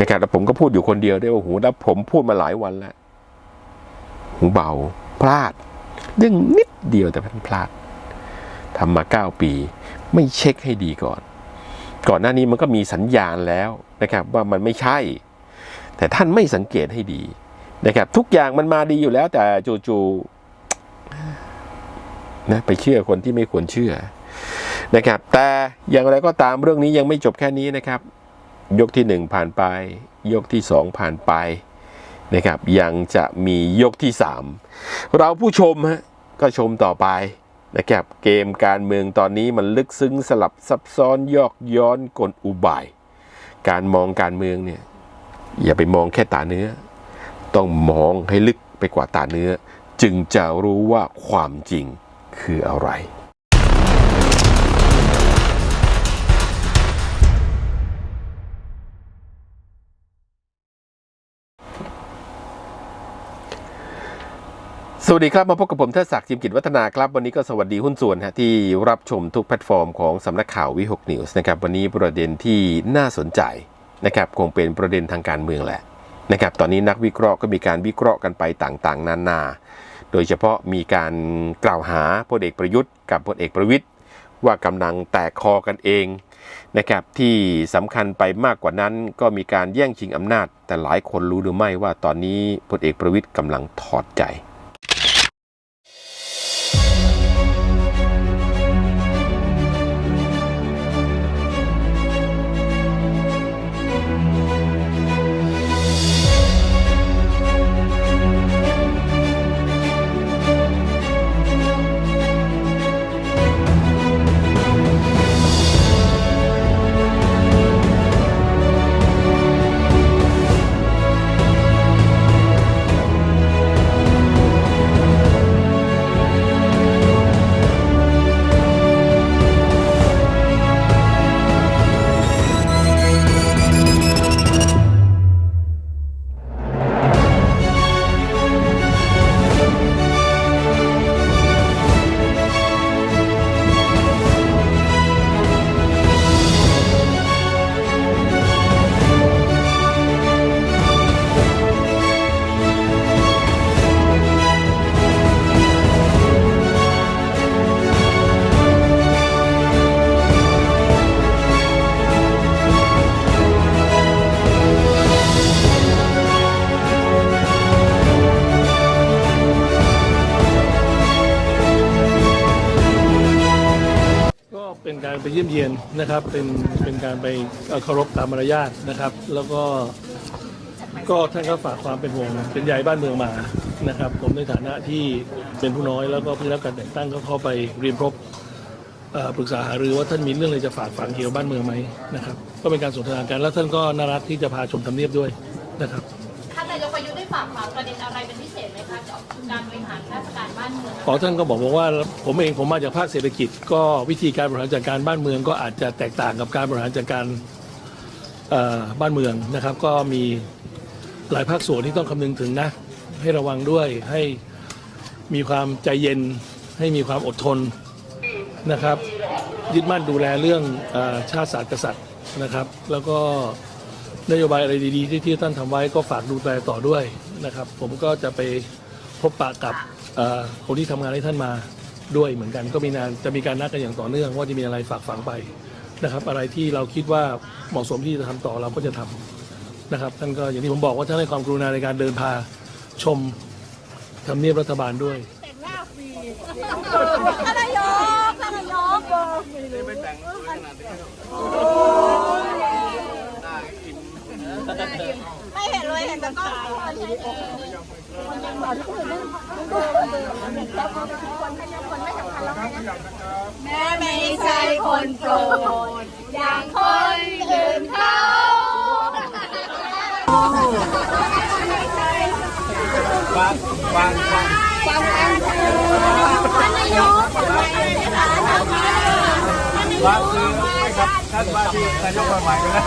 นะครับแล้วผมก็พูดอยู่คนเดียวด้วยว่าหูแล้วผมพูดมาหลายวันแล้ว หูเบา พลาดเรื่องนิดเดียวแต่มันพลาดทำมาเก้าปี ไม่เช็คให้ดีก่อน ก่อนหน้านี้มันก็มีสัญญาณแล้วนะครับ ว่ามันไม่ใช่ แต่ท่านไม่สังเกตให้ดีนะครับ ทุกอย่างมันมาดีอยู่แล้ว แต่จู่ๆนะไปเชื่อคนที่ไม่ควรเชื่อนะครับ แต่อย่างไรก็ตามเรื่องนี้ยังไม่จบแค่นี้นะครับ ยกที่หนึ่งผ่านไป ยกที่สองผ่านไปนะครับ ยังจะมียกที่สามเราผู้ชมฮะก็ชมต่อไปนะครับเกมการเมืองตอนนี้มันลึกซึ้งสลับซับซ้อนยอกย้อนกลอุบาย การมองการเมืองเนี่ยอย่าไปมองแค่ตาเนื้อ ต้องมองให้ลึกไปกว่าตาเนื้อ จึงจะรู้ว่าความจริงคืออะไร สวัสดีครับ มาพบกับผมเทิดศักดิ์จิมกิจวัฒนาครับ วันนี้ก็สวัสดีหุ้นส่วนฮะที่รับชมทุกแพลตฟอร์มของสำนักข่าววิหกนิวส์นะครับวันนี้ประเด็นที่น่าสนใจนะครับคงเป็นประเด็นทางการเมืองแหละนะครับตอนนี้นักวิเคราะห์ก็มีการวิเคราะห์กันไปต่างๆ นานา โดยเฉพาะมีการกล่าวหาพลเอกประยุทธ์กับพลเอกประวิทย์ว่ากำลังแตกคอกันเองนะครับที่สำคัญไปมากกว่านั้นก็มีการแย่งชิงอำนาจ แต่หลายคนรู้หรือไม่ว่าตอนนี้พลเอกประวิทย์กำลังถอดใจ การไปเยี่ยมเยียนนะครับเป็นเป็นการไปเคารพตามมารยาทนะครับ แล้วก็ก็ท่านก็ฝากความเป็นห่วงเป็นใยบ้านเมืองมานะครับ ผมในฐานะที่เป็นผู้น้อยแล้วก็เพิ่งรับการแต่งตั้งก็เข้าไปเรียนพบปรึกษาหารือว่าท่านมีเรื่องอะไรจะฝากฝังเกี่ยวกับบ้านเมืองไหมนะครับ ก็เป็นการสนทนากันแล้วท่านก็น่ารักที่จะพาชมทำเนียบด้วยนะครับ ราชการบ้านเมืองท่านก็บอกว่าผมเองผมมาจากภาคเศรษฐกิจ ก็วิธีการบริหารจัดการบ้านเมืองก็อาจจะแตกต่างกับการบริหารจัดการบ้านเมืองนะครับ ก็มีหลายภาคส่วนที่ต้องคำนึงถึงนะ ให้ระวังด้วยให้มีความใจเย็น ให้มีความอดทนนะครับ ยึดมั่นดูแลเรื่องอชาติศาสตร์กษัตริย์นะครับ แล้วก็นโยบายอะไรดี ๆ ที่ท่านทำไว้ก็ฝากดูแลต่อด้วยนะครับ ผมก็จะไปพบปะกับ คนที่ทำงานให้ท่านมาด้วยเหมือนกัน ก็มีงานจะมีการนัดกันอย่างต่อเนื่อง ว่าจะมีอะไรฝากฝังไปนะครับ อะไรที่เราคิดว่าเหมาะสมที่จะทำต่อเราก็จะทำนะครับท่านก็อย่างที่ผมบอกว่าท่านให้ความกรุณาในการเดินพาชมทำเนียบรัฐบาลด้วยท่านนายกท่านนายกไม่เห็นเลยเห็นแต่กล้อง แม่ไม่ใช่คนโปรดอย่างคนอื่นเขาท่านนายกขออะไรนะคะท่านนายกว่าคือท่านว่าที่นายกมาใหม่ไปแล้ว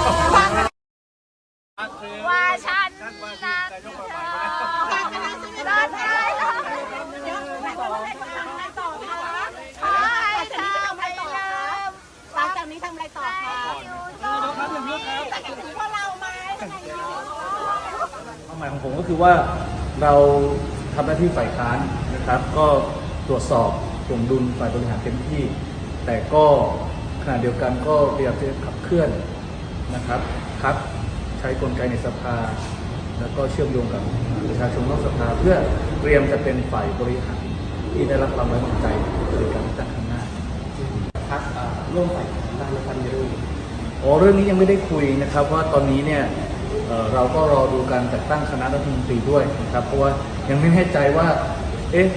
ว่าฉันรักเธอรักเธอขอให้เธอไม่ลืมหลังจากนี้ทำอะไรต่อคะพวกเราไหม ควา มหมายของผมก็คือว่าเราทำหน้าที่ฝ่ายค้านนะครับ ก็ตรวจสอบสมดุลฝ่ายบริหารเต็มที่ แต่ก็ขณะเดียวกันก็พยายามจะขับเคลื่อนนะครับพักใช้กลไกในสภา แล้วก็เชื่อมโยงกับประชาชนนอกสภา เพื่อเตรียมจะเป็นฝ่ายบริหารที่ได้รับความไว้วางใจในการเลือกตั้งครั้งหน้าพักร่วมฝ่ายค้านได้ไหมครับในเรื่องนี้โอ้เรื่องนี้ยังไม่ได้คุยนะครับว่าตอนนี้เนี่ย เอ่อเราก็รอดูการจัดตั้งคณะรัฐมนตรีด้วยนะครับเพราะว่ายังไม่แน่ใจว่าเอ๊ะ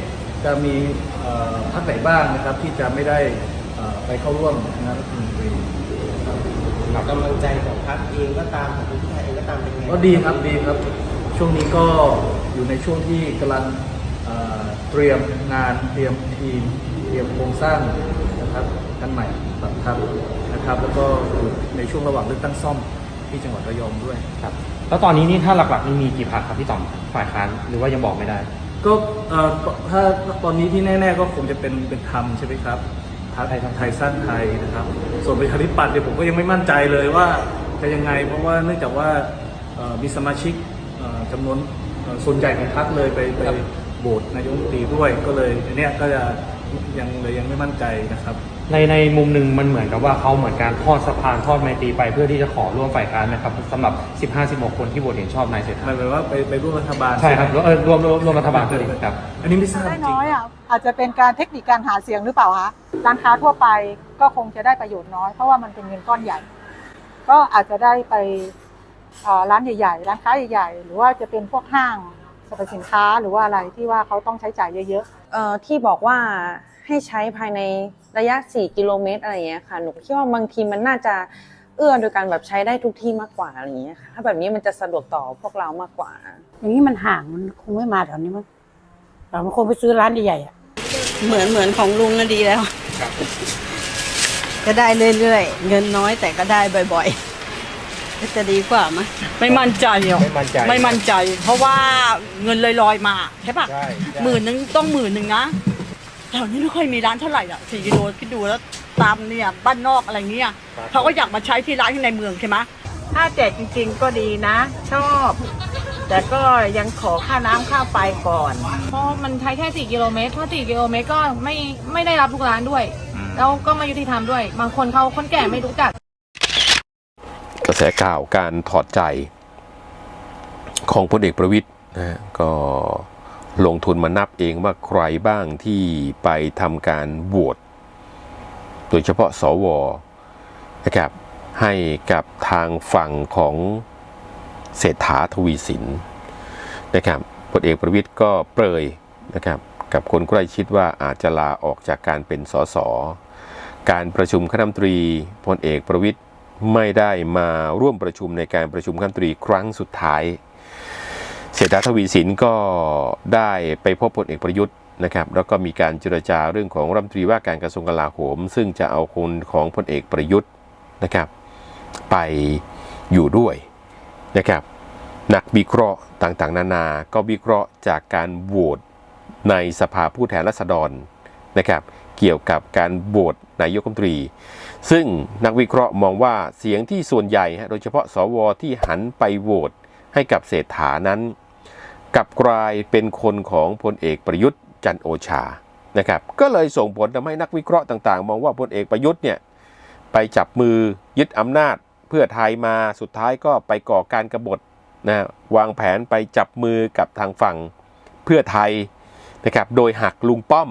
จะมีเอ่อพรรคไหนบ้างนะครับ ที่จะไม่ได้เอ่อไปเข้าร่วมคณะรัฐมนตรีนะครับกำลังใจของพรรคเองก็ตามของคุณพิธาเองก็ตามเป็นไงก็ดีครับดีครับ ช่วงนี้ก็อยู่ในช่วงที่กำลังเอ่อเตรียมงานเตรียมทีม เตรียมโครงสร้างนะครับกันใหม่ครับนะครับ แล้วก็อยู่ในช่วงระหว่างเลือกตั้งซ่อม ที่จังหวัดระยองด้วย ครับ แล้วตอนนี้นี่ถ้าหลักๆนี่มีกี่พรรคครับพี่ต่อมฝ่ายค้านหรือว่ายังบอกไม่ได้ ก็เอ่อถ้าตอนนี้ที่แน่ ๆ ก็คงจะเป็นเป็นธรรมใช่ไหมครับพรรคไทยสร้างไทยนะครับ ส่วนประชาธิปัตย์เนี่ยผมก็ยังไม่มั่นใจเลยว่าจะยังไง เพราะว่าเนื่องจากว่าเอ่อมีสมาชิกเอ่อจำนวนเอ่อส่วนใหญ่ของพรรคเลยไปไปโหวตนายกรัฐมนตรีด้วย ก็เลยอันเนี้ยก็จะ ยังเลยยังไม่มั่นใจนะครับ ในในมุมหนึ่งมันเหมือนกับว่าเขาเหมือนการทอดสะพานทอดไมตรีไปเพื่อที่จะขอร่วมฝ่ายค้านนะครับสำหรับ 15-16 คนที่โหวตเห็นชอบนายเศรษหฐามายความว่าไปไปร่วมรัฐบาลใช่ครับเออร่วมร่วมร่วมรัฐบาลด้วยครับ อันนี้ไม่ทราบจได้ริงน้อยอะอาจจะเป็นการเทคนิคการหาเสียงหรือเปล่าคะร้านค้าทั่วไปก็คงจะได้ประโยชน์น้อย เพราะว่ามันเป็นเงินก้อนใหญ่ ก็อาจจะได้ไปเอ่อร้านใหญ่ ๆ ร้านค้าใหญ่ ๆ หรือว่าจะเป็นพวกห้างสรรพสินค้าหรือว่าอะไรที่ว่าเขาต้องใช้จ่ายเยอะๆเอ่อที่บอกว่าให้ใช้ภายในระยะ 4 กิโลเมตรอะไรอย่างเงี้ยค่ะ หนูคิดว่าบางทีมันน่าจะเอื้อโดยการแบบใช้ได้ทุกที่มากกว่าอะไรอย่างเงี้ยค่ะถ้าแบบนี้มันจะสะดวกต่อพวกเรามากกว่า อย่างนี้มันห่างมันคงไม่มาแถวนี้มั้งเรามันคงไปซื้อร้านใหญ่ๆอะเหมือนเหมือนของลุงก็ดีแล้ว ก็ได้เรื่อยๆ เงินน้อยแต่ก็ได้บ่อยๆก็ จะดีกว่ามั้ยไม่มั่นใจหรอกไม่มั่นใจไม่มั่นใจ เพราะว่าเงินลอยๆมาใช่ปะใช่หมื่นหนึ่งต้องหมื่นหนึ่งนะแถวนี้ไม่ค่อยมีร้านเท่าไหร่อะสี่กิโลคิดดูแล้วตามเนี่ยบ้านนอกอะไรเงี้ยเขาก็อยากมาใช้ที่ร้านที่ในเมืองใช่ไหมถ้าแจกจริงๆก็ดีนะ ชอบ แต่ก็ยังขอค่าน้ำค่าไฟก่อน เพราะมันใช้แค่ 4 กิโลเมตรถ้า4กิโลเมตรก็ไม่ไม่ได้รับทุกร้านด้วย แล้วก็ไม่ยุติธรรมด้วย บางคนเขาคนแก่ไม่รู้จัก กระแสข่าวการถอดใจของพลเอกประวิตยนะก็ลงทุนมานับเองว่าใครบ้างที่ไปทำการโหวตโดยเฉพาะสวนะครับให้กับทางฝั่งของเศรษฐาทวีสินนะครับพลเอกประวิตยก็เปรยนะครับกับคนใกล้ชิดว่าอาจจะลาออกจากการเป็นสสการประชุมคณะมนตรีพลเอกประวิตย ไม่ได้มาร่วมประชุมในการประชุมคณะรัฐมนตรีครั้งสุดท้าย เศรษฐาทวีสินก็ได้ไปพบพลเอกประยุทธ์นะครับแล้วก็มีการเจรจาเรื่องของรัฐมนตรีว่าการกระทรวงกลาโหม ซึ่งจะเอาคนของพลเอกประยุทธ์นะครับไปอยู่ด้วยนะครับนักวิเคราะห์ต่างๆ นานา ก็วิเคราะห์จากการโหวตในสภาผู้แทนราษฎรนะครับ เกี่ยวกับการโหวตนายกรัฐมนตรี ซึ่งนักวิเคราะห์มองว่าเสียงที่ส่วนใหญ่ โดยเฉพาะสวที่หันไปโหวตให้กับเศรษฐานั้นกับกลายเป็นคนของพลเอกประยุทธ์จันโอชานะครับก็เลยส่งผลทำให้นักวิเคราะห์ต่างๆ มองว่าพลเอกประยุทธ์เนี่ยไปจับมือยึดอำนาจ เพื่อไทยมาสุดท้ายก็ไปก่อการกรบฏนะวางแผนไปจับมือกับทางฝั่งเพื่อไทยนะครับโดยหักลุงป้อม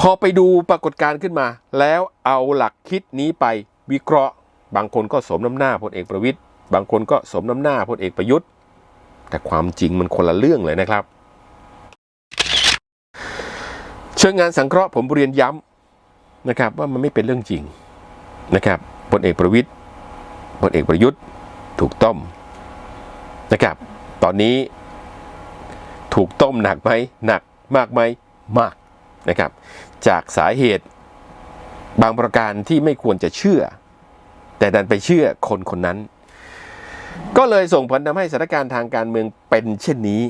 พอไปดูปรากฏการณ์ขึ้นมา แล้วเอาหลักคิดนี้ไปวิเคราะห์ บางคนก็สมน้ำหน้าพลเอกประวิตยบางคนก็สมน้ำหน้าพลเอกประยุทธ์ แต่ความจริงมันคนละเรื่องเลยนะครับ เชิงงานสังเคราะห์ผมเรียนย้ำนะครับ ว่ามันไม่เป็นเรื่องจริงนะครับพลเอกประวิตยพลเอกประยุทธ์ถูกต้มนะครับ ตอนนี้ถูกต้มหนักไหมหนักมากไหมมาก นะครับ จากสาเหตุบางประการที่ไม่ควรจะเชื่อ แต่ดันไปเชื่อคนคนนั้น ก็เลยส่งผลทำให้สถานการณ์ทางการเมืองเป็นเช่นนี้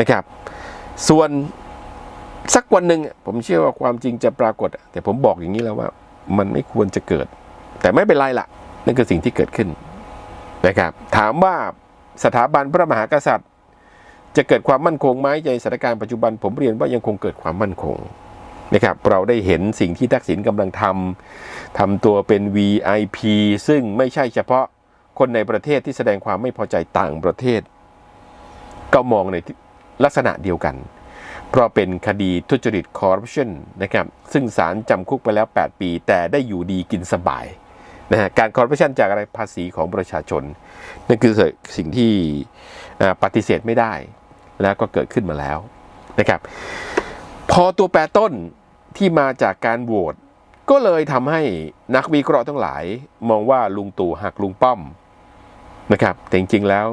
นะครับ ส่วนสักวันหนึ่งผมเชื่อว่าความจริงจะปรากฏ แต่ผมบอกอย่างนี้แล้วว่า มันไม่ควรจะเกิด แต่ไม่เป็นไรล่ะนั่นคือสิ่งที่เกิดขึ้นนะครับ ถามว่าสถาบันพระมหากษัตริย์ จะเกิดความมั่นคงไหมในสถานการณ์ปัจจุบันผมเรียนว่ายังคงเกิดความมั่นคงนะครับเราได้เห็นสิ่งที่ทักษิณกำลังทำทำตัวเป็น VIP ซึ่งไม่ใช่เฉพาะคนในประเทศที่แสดงความไม่พอใจต่างประเทศ ก็มองในลักษณะเดียวกัน เพราะเป็นคดีทุจริตคอร์รัปชันนะครับซึ่งศาลจำคุกไปแล้ว 8 ปี แต่ได้อยู่ดีกินสบายนะฮะการคอร์รัปชันจากอะไรภาษีของประชาชน นั่นคือสิ่งที่ปฏิเสธไม่ได้ แล้วก็เกิดขึ้นมาแล้วนะครับ พอตัวแปรต้นที่มาจากการโหวตก็เลยทำให้นักวิเคราะห์ทั้งหลาย มองว่าลุงตู่หักลุงป้อมนะครับ แต่จริงๆแล้ว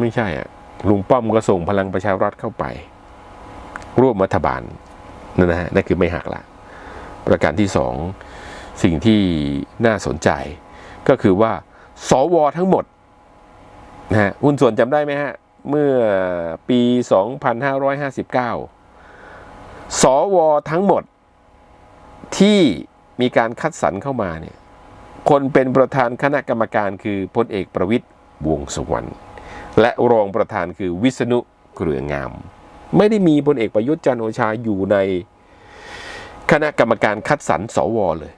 ไม่ใช่อะลุงป้อมก็ส่งพลังประชารัฐเข้าไป ร่วมรัฐบาลนั่นนะฮะนั่นคือไม่หักละ ประการที่สองสิ่งที่น่าสนใจ ก็คือว่า สวทั้งหมดนะฮะหุ้นส่วนจำได้ไหมฮะ เมื่อปี 2559 สวทั้งหมดที่มีการคัดสรรเข้ามาเนี่ยคนเป็นประธานคณะกรรมการคือพลเอกประวิตยวงษ์สุวรรณและรองประธานคือวิษณุเครืองาม ไม่ได้มีพลเอกประยุทธ์จันโอชาอยู่ในคณะกรรมการคัดสรรสวเลย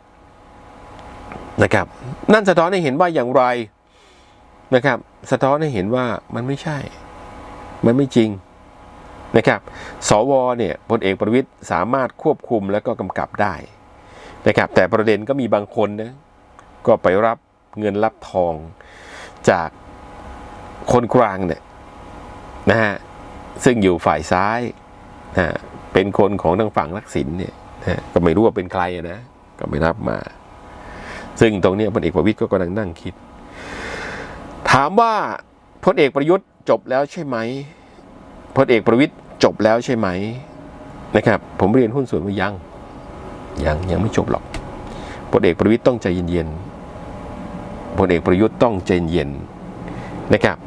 นะครับ นั่นสะท้อนให้เห็นว่าอย่างไรนะครับ สะท้อนให้เห็นว่ามันไม่ใช่ มันไม่จริงนะครับ สวเนี่ยพลเอกประวิตยสามารถควบคุมและก็กำกับได้นะครับ แต่ประเด็นก็มีบางคนนะก็ไปรับเงินรับทองจากคนกลางเนี่ยนะฮะซึ่งอยู่ฝ่ายซ้ายนะเป็นคนของทางฝั่งทักษิณเนี่ยนะก็ไม่รู้ว่าเป็นใครนะก็ไม่รับมา ซึ่งตรงนี้พลเอกประวิตยก็กำลังนั่งคิด ถามว่าพลเอกประยุทธ์ จบแล้วใช่ไหมพลเอกประวิตยจบแล้วใช่ไหมนะครับ ผมเรียนหุ้นส่วนว่ายังยังยังไม่จบหรอกพลเอกประวิตยต้องใจเย็นๆพลเอกประยุทธ์ต้องใจเย็นนะครับ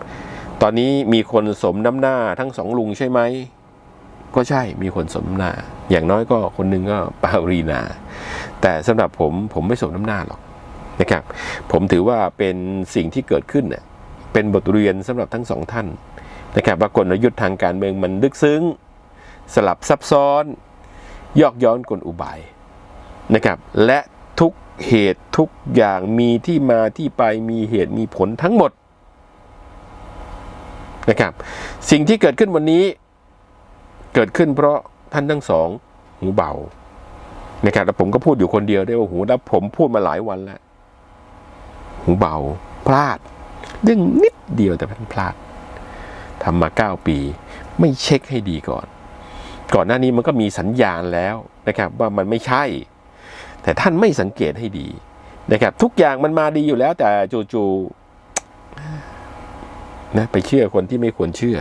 ตอนนี้มีคนสมน้ำหน้าทั้งสองลุงใช่ไหมก็ใช่มีคนสมน้ำหน้า อย่างน้อยก็คนหนึงก็ปารีนา แต่สำหรับผมผมไม่สมน้ำหน้าหรอกนะครับ ผมถือว่าเป็นสิ่งที่เกิดขึ้นเนี่ย เป็นบทเรียนสำหรับทั้งสองท่านนะครับว่ากลยุทธ์ทางการเมืองมันลึกซึ้ง สลับซับซ้อน ยอกย้อนกลอุบายนะครับและทุกเหตุทุกอย่างมีที่มาที่ไปมีเหตุมีผลทั้งหมดนะครับสิ่งที่เกิดขึ้นวันนี้เกิดขึ้นเพราะท่านทั้งสองหูเบานะครับแล้วผมก็พูดอยู่คนเดียวได้ว่าหูแล้วผมพูดมาหลายวันแล้ว หูเบาพลาด เรื่องนิดเดียวแต่ท่านพลาดทำมาเก้าปี ไม่เช็คให้ดีก่อน ก่อนหน้านี้มันก็มีสัญญาณแล้วนะครับว่ามันไม่ใช่ แต่ท่านไม่สังเกตให้ดีนะครับทุกอย่างมันมาดีอยู่แล้ว แต่จู่ๆนะไปเชื่อคนที่ไม่ควรเชื่อ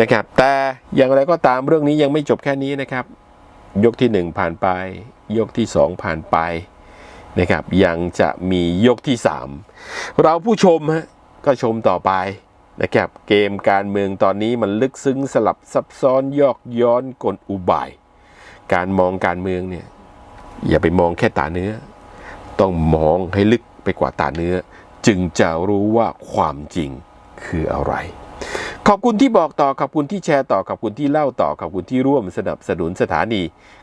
นะครับ แต่อย่างไรก็ตามเรื่องนี้ยังไม่จบแค่นี้นะครับ ยกที่หนึ่งผ่านไป ยกที่สองผ่านไป นะครับยังจะมียกที่สามเราผู้ชมฮะก็ชมต่อไปนะครับเกมการเมืองตอนนี้มันลึกซึ้งสลับซับซ้อนยอกย้อนกลอุบาย การมองการเมืองเนี่ยอย่าไปมองแค่ตาเนื้อ ต้องมองให้ลึกไปกว่าตาเนื้อ จึงจะรู้ว่าความจริงคืออะไร ขอบคุณที่บอกต่อขอบคุณที่แชร์ต่อขอบคุณที่เล่าต่อขอบคุณที่ร่วมสนับสนุนสถานี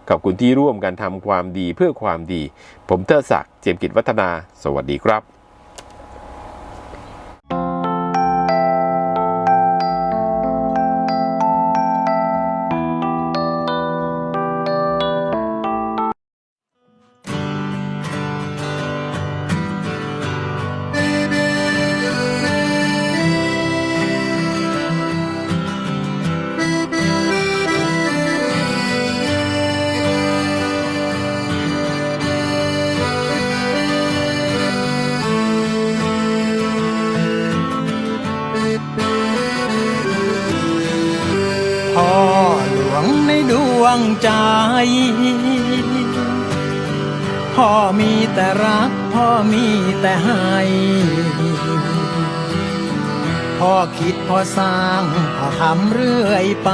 ขอบคุณที่ร่วมกันทำความดีเพื่อความดี ผมเทอศักดิ์เจียมกิจวัฒนา สวัสดีครับ ใจ พ่อมีแต่รัก พ่อมีแต่ให้ พ่อคิดพ่อสร้าง พ่อทำเรื่อยไป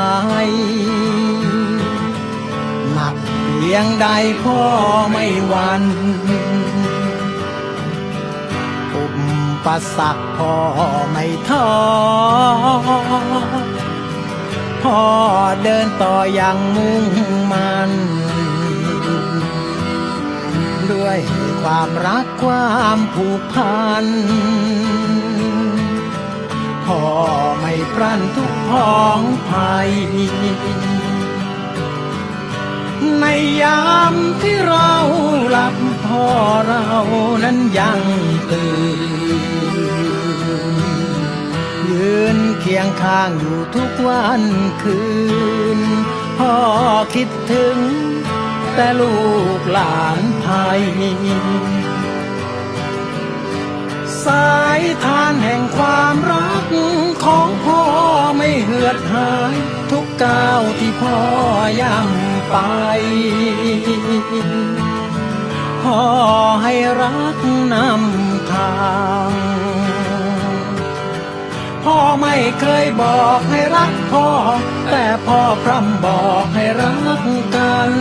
หนักเพียงใดพ่อไม่หวันปุ่มปัสสักพ่อไม่ท้อ พ่อเดินต่ออย่างมุ่งมันด้วยความรักความผูกพัน พ่อไม่พรั่นทุกพ้องภัย ในยามที่เราหลับพ่อเรานั้นยังตื่นยืน เคียงข้างอยู่ทุกวันคืน พ่อคิดถึง แต่ลูกหลานไทยสายทานแห่งความรักของพ่อไม่เหือดหาย ทุกก้าวที่พ่อย่ำไป พ่อให้รักนำทาง พ่อไม่เคยบอกให้รักพ่อ แต่พ่อพร่ำบอกให้รักกัน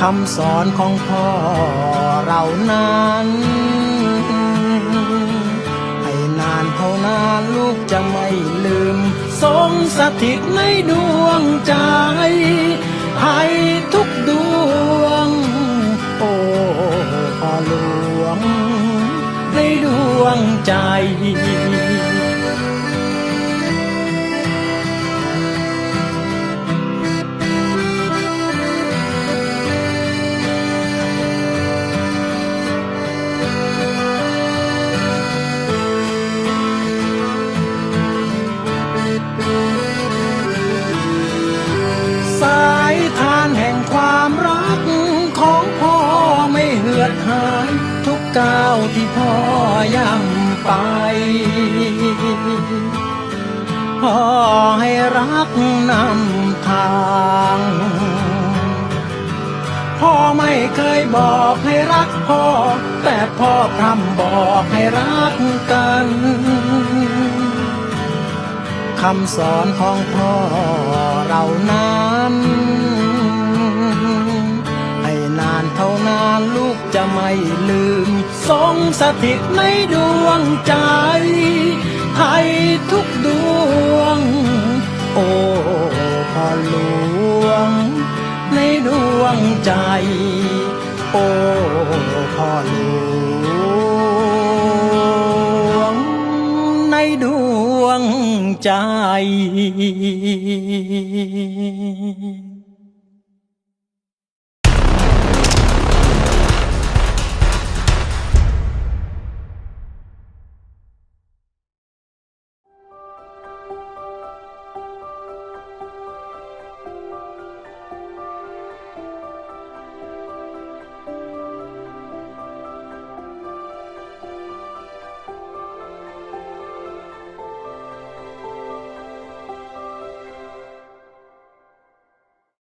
คำสอนของพ่อเรานั้น ให้นานเท่านานลูกจะไม่ลืม ทรงสถิตในดวงใจ ให้ทุกดวง โอ้พ่อลวงในด วงใจ สายทานแห่งความรักของพ่อไม่เหือดหายทุกก้าวที่พ่อ ย่ำไปพ่อให้รักนำทางพ่อไม่เคยบอกให้รักพ่อ แต่พ่อพร่ำบอกให้รักกันคำสอนของพ่อเรานั้น ลูกจะไม่ลืม ทรงสถิตในดวงใจให้ทุกดวง โอ้พ่อหลวง ในดวงใจ โอ้พ่อหลวง ในดวงใจ